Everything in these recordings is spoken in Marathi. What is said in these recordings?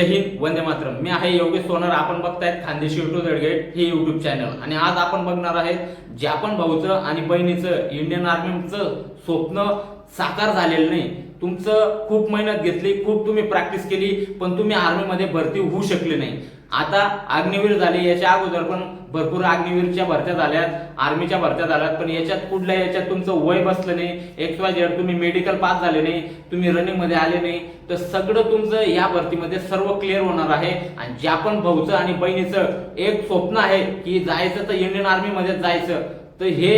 हिंद वंदे मातरम. मी आहे योगेश सोनार. आपण बघतायत खानदेशी युट्यूब दडगेट हे युट्यूब चॅनल आणि आज आपण बघणार आहे जॅपन भाऊचं आणि बहिणीचं इंडियन आर्मीचं स्वप्न साकार झालेलं नाही. तुमचं खूप मेहनत घेतली खूप तुम्ही प्रॅक्टिस केली पण तुम्ही आर्मीमध्ये भरती होऊ शकले नाही. आता अग्निवीर झाली याच्या अगोदर पण भरपूर अग्निवीरच्या भरत्या झाल्यात आर्मीच्या भरत्या झाल्यात पण याच्यात कुठल्या याच्यात तुमचं वय बसलं नाही एक्स वाय झेड तुम्ही मेडिकल पास झाले नाही तुम्ही रनिंगमध्ये आले नाही तर सगळं तुमचं या भरतीमध्ये सर्व क्लिअर होणार आहे. आणि ज्या पण भाऊचं आणि बहिणीचं एक स्वप्न आहे की जायचं तर इंडियन आर्मीमध्ये जायचं तर हे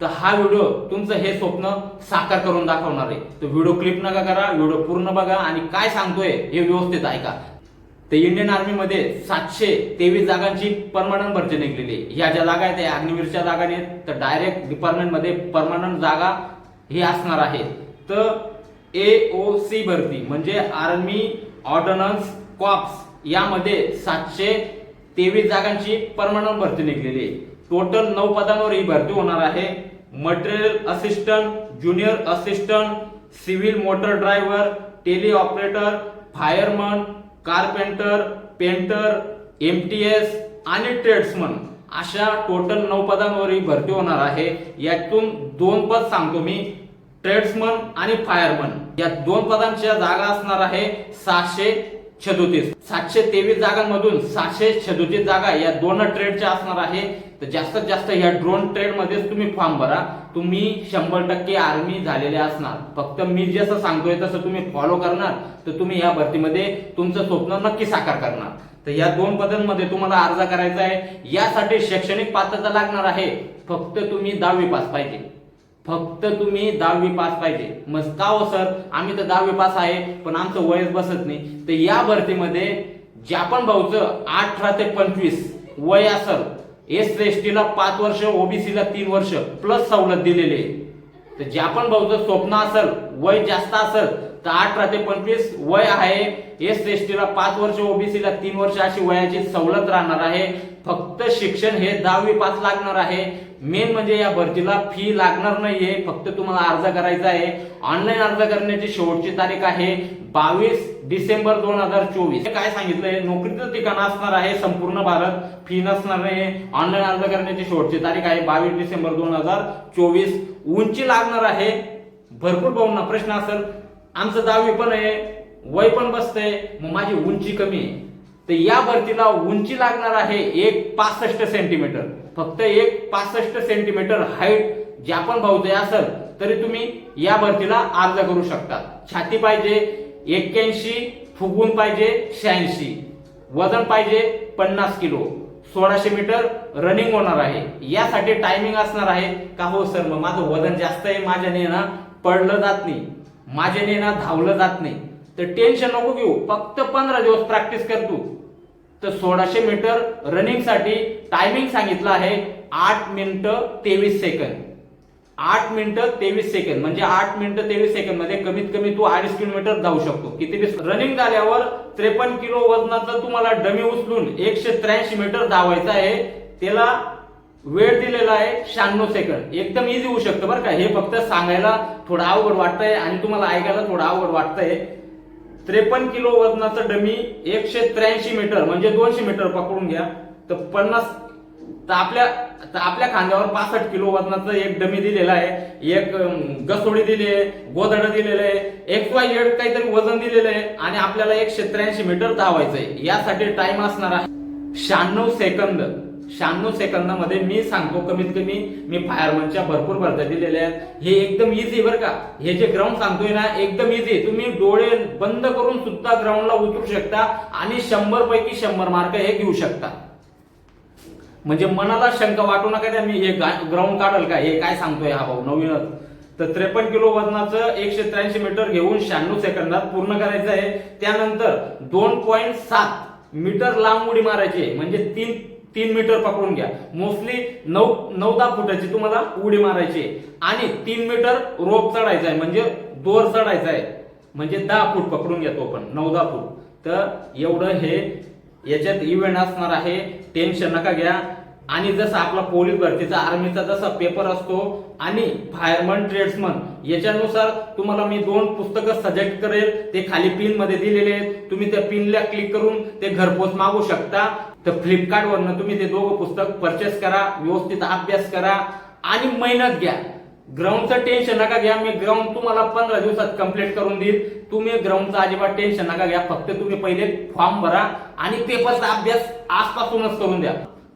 तर हा व्हिडिओ तुमचं हे स्वप्न साकार करून दाखवणार आहे. तर व्हिडिओ क्लिप नका करा व्हिडिओ पूर्ण बघा आणि काय सांगतोय हे व्यवस्थित ऐका. तर इंडियन आर्मीमध्ये सातशे तेवीस जागांची परमनंट भरती निघलेली आहे. ह्या ज्या जागा आहेत त्या अग्निवीरच्या जागा नाहीत. तर डायरेक्ट डिपार्टमेंटमध्ये परमनंट जागा ही असणार आहे. तर ए ओ सी भरती म्हणजे आर्मी ऑर्डनन्स कॉप्स यामध्ये सातशे तेवीस जागांची परमनंट भरती निघलेली टोटल नऊ पदांवर ही भरती होणार आहे. Material assistant junior assistant civil motor driver tele operator fireman carpenter painter M T S आणि ट्रेड्समन अशा टोटल नऊ पदांवर ही भरती होणार आहे. यातून दोन पद सांगतो मी. ट्रेड्समन आणि फायरमन या दोन पदांच्या जागा असणार आहे सहाशे छदोतीस. सातशे तेवीस जागांमधून सातशे छदोतीस जागा या दोन ट्रेडच्या असणार आहे. तर जास्तीत जास्त या ड्रोन ट्रेड मध्येच तुम्ही फॉर्म भरा. तुम्ही शंभर टक्के आर्मी झालेले असणार. फक्त मी जसं सांगतोय तसं तुम्ही फॉलो करणार. तर तुम्ही या भरतीमध्ये तुमचं स्वप्न नक्की साकार करणार. तर या दोन पदांमध्ये तुम्हाला अर्ज करायचा आहे. यासाठी शैक्षणिक पात्रता लागणार आहे. फक्त तुम्ही दहावी पास पाहिजे. फक्त तुम्ही दहावी पास पाहिजे. मग का हो सर? आम्ही तर दहावी पास आहे पण आमचं वयच बसत नाही. तर या भरतीमध्ये जापन भाऊचं अठरा ते पंचवीस वय असल एस एस टीला पाच वर्ष ओबीसीला तीन वर्ष प्लस सवलत दिलेली आहे. तर जापन भाऊचं स्वप्न असेल वय जास्त असेल तर अठरा ते पंचवीस वय आहे एस एस टीला पाच वर्ष ओबीसीला तीन वर्ष अशी वयाची सवलत राहणार आहे. फक्त शिक्षण हे दहावी पास लागणार आहे. मेन म्हणजे या भरतीला फी लागणार नाहीये फक्त तुम्हाला अर्ज करायचा आहे. ऑनलाईन अर्ज करण्याची शेवटची तारीख आहे बावीस डिसेंबर दोन हजार चोवीस. काय सांगितलंय? नोकरीचं ठिकाण असणार आहे संपूर्ण भारत. फी नसणार नाही ऑनलाईन अर्ज करण्याची शेवटची तारीख आहे बावीस डिसेंबर दोन हजार चोवीस. उंची लागणार आहे. भरपूर भाऊंना प्रश्न असेल. आमचं दहावी पण आहे वय पण बसतंय. मग माझी उंची कमी आहे. तर या भरतीला उंची लागणार आहे एक पासष्ट सेंटीमीटर. फक्त एक पासष्ट सेंटीमीटर हाईट ज्या पण भाऊचे असेल तरी तुम्ही या भरतीला अर्ज करू शकता. छाती पाहिजे एक्क्याऐंशी फुगून पाहिजे शहाऐंशी. वजन पाहिजे पन्नास किलो. सोळाशे मीटर रनिंग होणार आहे. यासाठी टायमिंग असणार आहे का हो सर? मग माझं वजन जास्त आहे माझ्याने ना पडलं जात नाही. माझ्याने ना धावलं जात नाही. तर टेन्शन नको घेऊ. फक्त पंधरा दिवस प्रॅक्टिस कर तू. तर सोळाशे मीटर रनिंगसाठी टायमिंग सांगितलं आहे आठ मिनिटं तेवीस सेकंद आठ मिनिटं तेवीस सेकंद म्हणजे आठ मिनिटं तेवीस सेकंदमध्ये कमीत कमी तू अडीच किलोमीटर धावू शकतो. किती रनिंग झाल्यावर त्रेपन्न किलो वजनाचं तुम्हाला डमी उचलून एकशे त्र्याऐंशी मीटर धावायचं आहे. त्याला वेळ दिलेला आहे शहाण्णव सेकंड एकदम इझी होऊ शकतं बरं का. हे फक्त सांगायला थोडं अवघड वाटतंय आणि तुम्हाला ऐकायला थोडं अवघड वाटतंय. त्रेपन्न किलो वजनाचं डमी एकशे त्र्याऐंशी मीटर म्हणजे दोनशे मीटर पकडून घ्या. तर पन्नास तर आपल्या तर आपल्या खांद्यावर पासष्ट किलो वजनाचं एक डमी दिलेला आहे. एक गसोडी दिली आहे गोदड दिलेलं आहे. एक्स वाय एड काहीतरी वजन दिलेलं आहे आणि आपल्याला एकशे त्र्याऐंशी मीटर धावायचंय. यासाठी टाइम असणार आहे शहाण्णव सेकंद. शहाण्णव सेकंदामध्ये मी सांगतो कमीत कमी मी फायरमनच्या भरपूर भरत्या दिलेल्या आहेत. हे एकदम इझी बरं का? हे जे ग्राउंड सांगतोय ना एकदम इझी तुम्ही डोळे बंद करून सुद्धा ग्राउंडला उतरू शकता आणि शंभर पैकी शंभर मार्क हे घेऊ शकता. म्हणजे मनाला शंका वाटू नका त्या मी हे ग्राउंड काढल का? हे काय सांगतोय हा भाऊ? नवीनच. तर त्रेपन्न किलो वजनाचं एकशे त्र्याऐंशी मीटर घेऊन शहाण्णव सेकंदात पूर्ण करायचं आहे त्यानंतर दोन पॉईंट सात मीटर लांब उडी मारायची म्हणजे तीन तीन मीटर पकडून घ्या. मोस्टली नऊ नऊ दहा फुटाची तुम्हाला उडी मारायची आणि तीन मीटर रोप चढायचा आहे म्हणजे दोर चढायचा आहे. म्हणजे दहा फूट पकडून घ्या तो पण नऊ दहा फूट. तर एवढं हे याच्यात इव्हेंट असणार आहे. टेन्शन नका घ्या. आणि जसा आपला पोलीस भरतीचा आर्मीचा जसा पेपर असतो आणि फायरमन ट्रेड्समन याच्यानुसार तुम्हाला मी दोन पुस्तकं सजेक्ट करेल. ते खाली पिनमध्ये दिलेले आहेत. तुम्ही त्या पिनला क्लिक करून ते घरपोच मागू शकता. तर फ्लिपकार्टवरनं तुम्ही ते दोघं पुस्तक परचेस करा व्यवस्थित अभ्यास करा आणि मेहनत घ्या. ग्राउंडचं टेन्शन नका घ्या. मी ग्राउंड तुम्हाला पंधरा दिवसात कंप्लीट करून देईल. तुम्ही ग्राउंडचं अजिबात टेन्शन नका घ्या. फक्त तुम्ही पहिले फॉर्म भरा आणि पेपरचा अभ्यास आजपासूनच करून द्या.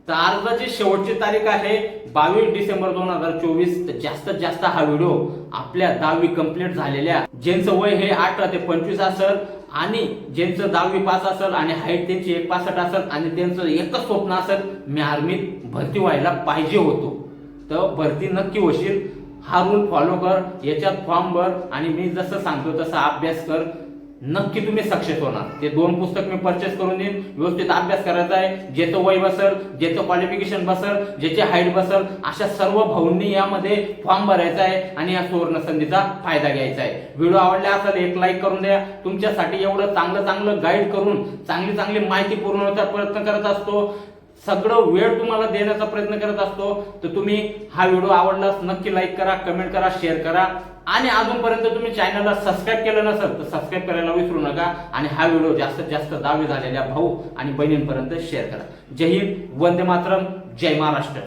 तर अर्जाची शेवटची तारीख आहे बावीस डिसेंबर दोन हजार चोवीस. तर जास्तीत जास्त हा व्हिडिओ आपल्या दहावी कंप्लीट झालेल्या. ज्यांचं वय हे अठरा ते पंचवीस असेल आणि ज्यांचं दहावी पास असेल आणि हाईट त्यांची एक पासष्ट असेल आणि त्यांचं एकच स्वप्न असेल मी आर्मीत भरती व्हायला पाहिजे होतो. तर भरती नक्की होशील. हा रूल फॉलो कर. याच्यात फॉर्म भर आणि मी जसं सांगतो तसा अभ्यास कर. नक्की तुम्ही सक्सेस होणार. ते दोन पुस्तक मी परचेस करून देईन. व्यवस्थित अभ्यास करायचा आहे. ज्याचं वय बसल ज्याचं क्वालिफिकेशन बसल ज्याची हाईट बसल अशा सर्व भाऊंनी यामध्ये फॉर्म भरायचा आहे आणि या सुवर्ण संधीचा फायदा घ्यायचा आहे. व्हिडिओ आवडला असेल एक लाईक करून द्या. तुमच्यासाठी एवढं चांगलं चांगलं गाईड करून चांगली चांगली माहिती पुरवण्याचा प्रयत्न करत असतो. सगळं वेळ तुम्हाला देण्याचा प्रयत्न करत असतो तर तुम्ही हा व्हिडिओ आवडलास नक्की लाईक करा कमेंट करा शेअर करा. आणि अजूनपर्यंत तुम्ही चॅनलला सबस्क्राईब केलं नसेल तर सबस्क्राईब करायला विसरू नका. आणि हा व्हिडिओ जास्तीत जास्त दावे झालेल्या भाऊ आणि बहिणींपर्यंत शेअर करा. जय हिंद वंदे मातरम जय महाराष्ट्र.